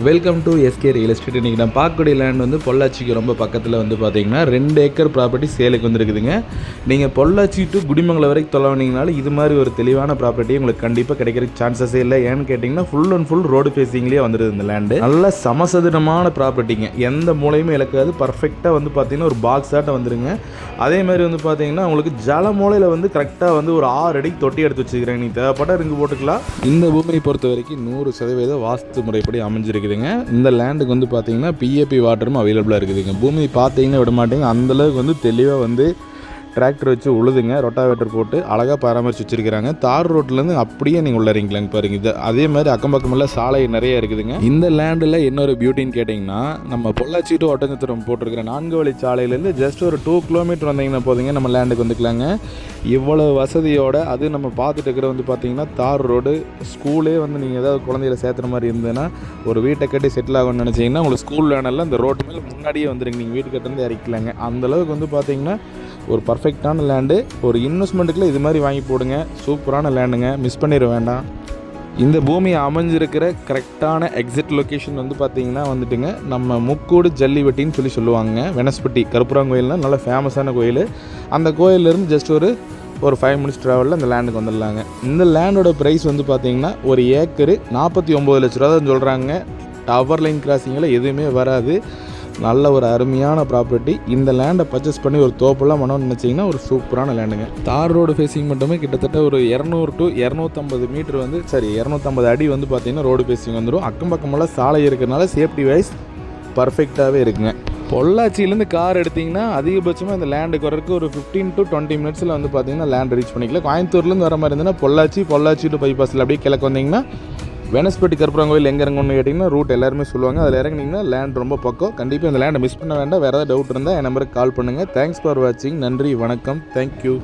Welcome to SK real estate இன்றைக்கி நான் பார்க்கக்கூடிய லேண்ட் வந்து பொள்ளாச்சிக்கு ரொம்ப பக்கத்தில் வந்து பார்த்தீங்கன்னா ரெண்டு ஏக்கர் ப்ராப்பர்ட்டி சேலுக்கு வந்துருக்குதுங்க. நீங்கள் பொள்ளாச்சி டு குடிமங்கலம் வரைக்கும் தொலைவனீங்கனாலும் இது மாதிரி ஒரு தெளிவான ப்ராப்பர்ட்டி உங்களுக்கு கண்டிப்பாக கிடைக்கிறதுக்கு சான்சஸே இல்லை. ஏன்னு கேட்டிங்கன்னா ஃபுல் அண்ட் ஃபுல் ரோடு ஃபேஸிங்லேயே வந்துடுது இந்த லேண்டு நல்ல சமசதுரமான ப்ராப்பர்ட்டிங்க எந்த மூலையுமே இழக்காது. பர்ஃபெக்டாக வந்து பார்த்தீங்கன்னா ஒரு பாக்ஸ் ஆட்டம் வந்துருங்க. அதே மாதிரி வந்து பார்த்தீங்கன்னா உங்களுக்கு ஜல மூலையில் வந்து கரெக்டாக வந்து ஒரு ஆறு அடிக்கு தொட்டி எடுத்து வச்சுக்கிறேன் நீ தேவைப்பட்ட ரிங்கு போட்டுக்கலாம். இந்த பூமியை பொறுத்த வரைக்கும் நூறு சதவீத வாஸ்து முறைப்படி அமைஞ்சிருக்கு. இருக்குதுங்க இந்த லேண்டுக்கு வந்து பார்த்தீங்கன்னா பிஏபி வாட்டரும் அவைலபிளாக இருக்குதுங்க. பூமி பார்த்தீங்கன்னா விட மாட்டேங்க அந்தளவுக்கு வந்து தெளிவாக வந்து டிராக்டர் வச்சு உழுதுங்க ரொட்டாவேட்டர் போட்டு அழகாக பராமரித்து வச்சுருக்கிறாங்க. தார் ரோட்லேருந்து அப்படியே நீங்கள் உள்ள பாருங்க. இது அதே மாதிரி அக்கம் பக்கமெல்லாம் சாலை நிறைய இருக்குதுங்க. இந்த லேண்டில் இன்னொரு பியூட்டின்னு கேட்டிங்கன்னா நம்ம பொள்ளாச்சி டு ஒட்டஞ்சத்திரம் போட்டிருக்கிற நான்கு வழி சாலையிலேருந்து ஜஸ்ட் ஒரு டூ கிலோமீட்டர் வந்தீங்கன்னா போதுங்க நம்ம லேண்டுக்கு வந்துக்கலாங்க. இவ்வளோ வசதியோடு அது நம்ம பார்த்துட்டு இருக்கிற வந்து பார்த்தீங்கன்னா தார் ரோடு ஸ்கூலே வந்து நீங்கள் ஏதாவது குழந்தையில சேர்த்துற மாதிரி இருந்ததுன்னா ஒரு வீட்டை கட்டி செட்டில் ஆகணும்னு நினச்சிங்கன்னா உங்களுக்கு ஸ்கூல் வேனெல்லாம் இந்த ரோட்டு மேலே முன்னாடியே வந்துருங்க. நீங்கள் வீட்டு கட்டிருந்து இறக்கலாங்க அந்தளவுக்கு வந்து பார்த்தீங்கன்னா ஒரு பர்ஃபெக்டான லேண்டு ஒரு இன்வெஸ்ட்மெண்ட்டுக்குள்ளே இது மாதிரி வாங்கி போடுங்க. சூப்பரான லேண்டுங்க மிஸ் பண்ணிட வேண்டாம். இந்த பூமி அமைஞ்சிருக்கிற கரெக்டான எக்ஸிட் லொக்கேஷன் வந்து பார்த்தீங்கன்னா வந்துட்டுங்க நம்ம முக்கூடு ஜல்லிவட்டின்னு சொல்லி சொல்லுவாங்க. வெனஸ்பட்டி கருப்புராங்கோயில்னா நல்ல ஃபேமஸான கோயில். அந்த கோயிலேருந்து ஜஸ்ட் ஒரு ஒரு ஃபைவ் மினிட்ஸ் ட்ராவலில் அந்த லேண்டுக்கு வந்துடலாங்க. இந்த லேண்டோட ப்ரைஸ் வந்து பார்த்தீங்கன்னா ஒரு ஏக்கரு நாற்பத்தி ஒம்பது லட்ச ரூபா தான் சொல்கிறாங்க டவர் லைன் கிராசிங்கில் எதுவுமே வராது. நல்ல ஒரு அருமையான ப்ராப்பர்ட்டி இந்த லேண்டை பர்ச்சேஸ் பண்ணி ஒரு தோப்பெல்லாம் பண்ணணும்னு நினச்சிங்கன்னா ஒரு சூப்பரான லேண்டுங்க தார் ரோடு ஃபேஸிங் மட்டுமே கிட்டத்தட்ட ஒரு இரநூறு டு இரநூத்தம்பது மீட்டர் வந்து சரி இரநூத்தம்பது அடி வந்து பார்த்தீங்கன்னா ரோடு ஃபேஸிங் வந்துடும் அக்கம் பக்கமெல்லாம் சாலை இருக்கிறனால சேஃப்டி வைஸ் பர்ஃபெக்டாகவே இருக்குங்க. பொள்ளாச்சியிலேருந்து கார் எடுத்திங்கன்னா அதிகபட்சமாக இந்த லேண்டுக்கு வரக்கு ஒரு ஃபிஃப்டீன் டு டுவெண்ட்டி மினிட்ஸில் வந்து பார்த்தீங்கன்னா லேண்ட் ரீச் பண்ணிக்கலாம். கோயம்புத்தூர்லேருந்து வர மாதிரி இருந்ததுன்னா பொள்ளாச்சி பொள்ளாச்சி டு பைபாஸில் அப்படியே கிழக்கு வந்தீங்கன்னா வெனஸ்பட்டி கருப்புறாங்கோயில் எங்கே இறங்கணும்னு கேட்டிங்கன்னா ரூட் எல்லாருமே சொல்லுவாங்க. அதில் இறங்குனீங்கன்னா லேண்ட் ரொம்ப பக்கம். கண்டிப்பாக இந்த லேண்டை மிஸ் பண்ண வேண்டாம். வேறு ஏதாவது டவுட் இருந்தால் என் நம்பருக்கு கால் பண்ணுங்கள் தேங்க்ஸ் ஃபார் வாட்சிங் நன்றி வணக்கம். தேங்க்யூ